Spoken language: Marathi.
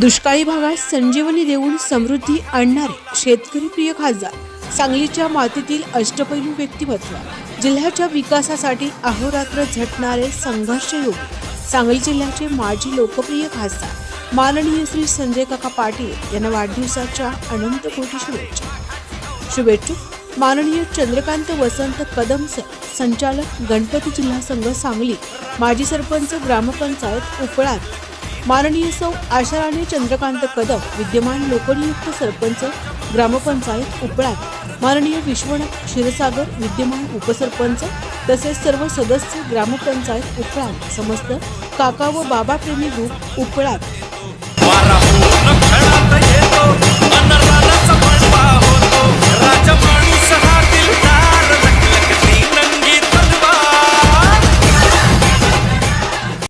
दुष्काळी भागात संजीवनी देऊन समृद्धी आणणारे शेतकरी प्रिय खासदार सांगलीच्या मातीतील अष्टपैलू व्यक्तिमत्व जिल्ह्याच्या विकासासाठी अहोरात्र झटणारे संघर्ष योग सांगली जिल्ह्याचे माजी लोकप्रिय खासदार माननीय श्री संजय काका पाटील यांना वाढदिवसाच्या अनंत कोटी शुभेच्छा. शुभेच्छुक माननीय चंद्रकांत वसंत कदम सर संचालक गणपती जिल्हा संघ सांगली माजी सरपंच ग्रामपंचायत उपळात माननीय सौ आशाराणी चंद्रकांत कदम विद्यमान लोकनियुक्त सरपंच ग्रामपंचायत उपळात माननीय विश्वनाथ क्षीरसागर विद्यमान उपसरपंच तसेच सर्व सदस्य ग्रामपंचायत उपळात समस्त काका व बाबा प्रेमी ग्रुप उपळात